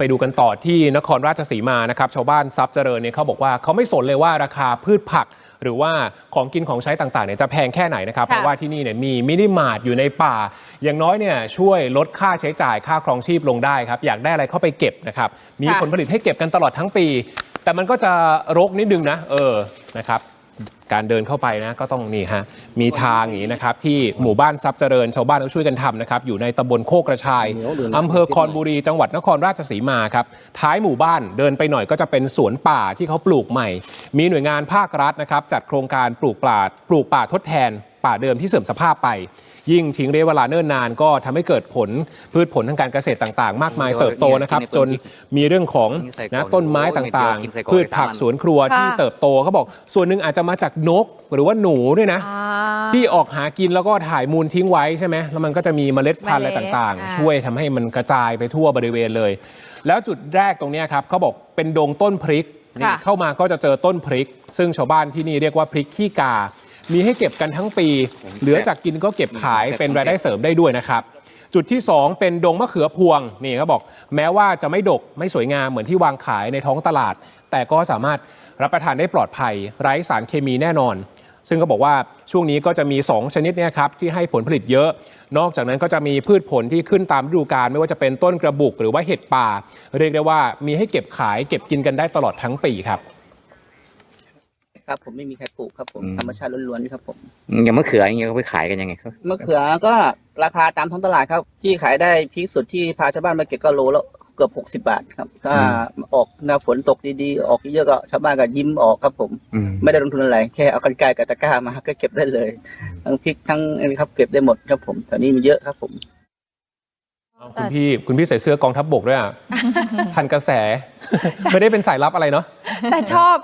ไปดูกันต่อที่นครราชสีมานะครับชาวบ้านทรัพย์เจริญเนี่ยเขาบอกว่าเขาไม่สนเลยว่าราคาพืชผัก หรือว่าของกินของใช้ต่างๆเนี่ยจะแพงแค่ไหนนะครับค่ะเพราะว่าที่นี่เนี่ยมีมินิมาร์ทอยู่ในป่า อย่างน้อยเนี่ยช่วยลดค่าใช้จ่ายค่าครองชีพลงได้ครับอยากได้อะไรเข้าไปเก็บนะครับมีค่ะผลผลิตให้เก็บกันตลอดทั้งปี แต่มันก็จะรกนิดนึงนะเออนะครับการเดินเข้าไปนะก็ต้องนี่ฮะ มีทางอย่างนี้นะครับที่หมู่บ้านทรัพย์เจริญชาวบ้านเขาช่วยกันทำนะครับอยู่ในตำบลโคกกระชายอำเภอคอนบุรีจังหวัดนครราชสีมาครับท้ายหมู่บ้านเดินไปหน่อยก็จะเป็นสวนป่าที่เขาปลูกใหม่ มีหน่วยงานภาครัฐนะครับจัดโครงการปลูกป่าปลูกป่าทดแทน ป่าเดิมที่เสื่อมสภาพไป ยิ่งทิ้งระยะเวลาเนิ่นนานก็ทำให้เกิดผลพืชผลทางการเกษตรต่างๆ มากมายเติบโตนะครับจนมีเรื่องของนะต้นไม้ต่างๆ พืชผักสวนครัวที่ค่ะเติบโตเขาบอก ส่วนหนึ่งอาจจะมาจากนกหรือว่าหนูด้วยนะอ่าที่ออกหากินแล้วก็ถ่ายมูลทิ้งไว้ใช่ไหมแล้วมันก็จะมีเมล็ดพันธุ์อะไรเมล็ดต่างอ่าๆช่วยทำให้มันกระจายไปทั่วบริเวณเลย แล้วจุดแรกตรงเนี้ยครับเขาบอกเป็นดงต้นพริกนี่ค่ะเข้ามาก็จะเจอต้นพริก ซึ่งชาวบ้านที่นี่เรียกว่าพริกขี้กา มีให้เก็บกันทั้งปี เหลือจากกินก็เก็บขายเป็นรายได้เสริมได้ด้วยนะครับจุดที่ 2 เป็นดงมะเขือพวงนี่เขาบอกแม้ว่าจะไม่ดกไม่สวยงามเหมือนที่วางขายในท้องตลาด แต่ก็สามารถรับประทานได้ปลอดภัย ไร้สารเคมีแน่นอน ซึ่งก็บอกว่าช่วงนี้ก็จะมี 2 ชนิดเนี่ยครับที่ให้ผลผลิตเยอะ นอกจากนั้นก็จะมีพืชผลที่ขึ้นตามฤดูกาลไม่ว่าจะเป็นต้นกระบุกหรือว่าเห็ดป่า เรียกได้ว่ามีให้เก็บขายเก็บกินกันได้ตลอดทั้งปีครับ ครับ ผมไม่มีใครปลูกครับ ผมอืม ธรรมชาติล้วนๆครับผมอย่างมะเขืออย่างเงี้ยเขาไปขายกันยังไงครับมะเขือก็ราคาตามท้องตลาดครับ ที่ขายได้พีคสุดที่พาชาวบ้านมาเก็บก็โลละเกือบหกสิบาทครับ ถ้าออกหน้าฝนตกดีๆ ออกเยอะๆก็ชาวบ้านก็ยิ้มออกครับผม อืมไม่ได้ลงทุนอะไร แค่เอากันไกรกับตะกร้ามาก็เก็บได้เลย ทั้งพริกทั้งอะไรครับเก็บได้หมดครับผมตอนนี้มีเยอะครับผม คุณพี่คุณพี่ใส่เสื้อกองทัพบกด้วยอะ ทันกระแส ไม่ได้เป็นสายลับอะไรเนาะ แต่ชอบ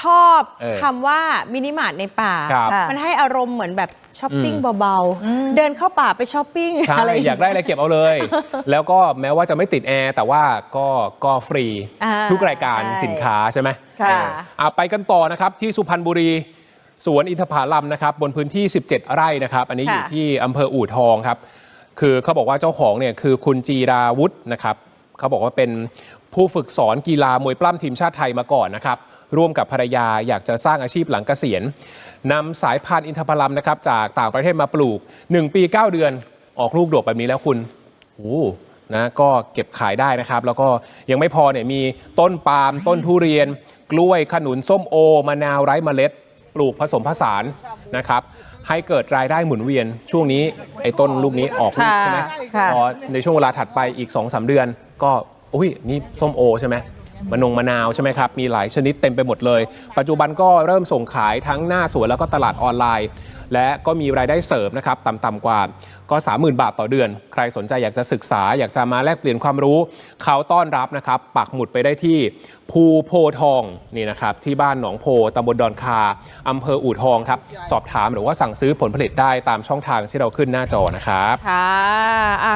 ชอบเออคำว่ามินิมาร์ทในป่าครับมันให้อารมณ์เหมือนแบบช้อปปิ้งอืมเบาๆ เดินเข้าป่าไปช้อปปิ้งใช่อะไรอยากได้อะไรเก็บเอาเลย แล้วก็แม้ว่าจะไม่ติดแอร์ แต่ว่าก็ก็ฟรีอ่าทุกรายการใช่สินค้าใช่ไหมค่ะเอออะไปกันต่อนะครับที่สุพรรณบุรีสวนอินทผลัมนะครับบนพื้นที่ 17 ไร่นะครับ อันนี้อยู่ค่ะที่อำเภออู่ทองครับ คือเขาบอกว่าเจ้าของเนี่ยคือคุณจีราวุฒินะครับเขาบอกว่าเป็นผู้ฝึกสอนกีฬามวยปล้ำทีมชาติไทยมาก่อนนะครับ ร่วมกับภรรยาอยากจะสร้างอาชีพหลังเกษียณนำสายพันธุ์อินทผลัมนะครับ จากต่างประเทศมาปลูก 1 ปี 9 เดือนออกลูกดกแบบนี้แล้วคุณโอ้โหนะก็เก็บขายได้นะครับ แล้วก็ยังไม่พอเนี่ยมีต้นปาล์มต้นทุเรียน กล้วยขนุนส้มโอมะนาวไร้เมล็ด ปลูกผสมผสานนะครับ ให้เกิดรายได้หมุนเวียนช่วงนี้ไอ้ต้นลูกนี้ออกลูกค่ะใช่ไหมค่ะ พอในช่วงเวลาถัดไปอีก2-3เดือน ก็อุ้ยนี่ส้มโอใช่ไหม มะนงมะนาวใช่ไหมครับ มีหลายชนิดเต็มไปหมดเลย ปัจจุบันก็เริ่มส่งขายทั้งหน้าสวนแล้วก็ตลาดออนไลน์ และก็มีรายได้เสริมนะครับต่ำๆกว่าก็ 30,000 บาทต่อเดือน ใครสนใจอยากจะศึกษาอยากจะมาแลกเปลี่ยนความรู้ เขาต้อนรับนะครับ ปักหมุดไปได้ที่ภูโพทองนี่นะครับที่บ้านหนองโพตำบลดอนคาอำเภออู่ทองครับ สอบถามหรือว่าสั่งซื้อผลผลิตได้ตามช่องทางที่เราขึ้นหน้าจอนะครับ ค่ะอะ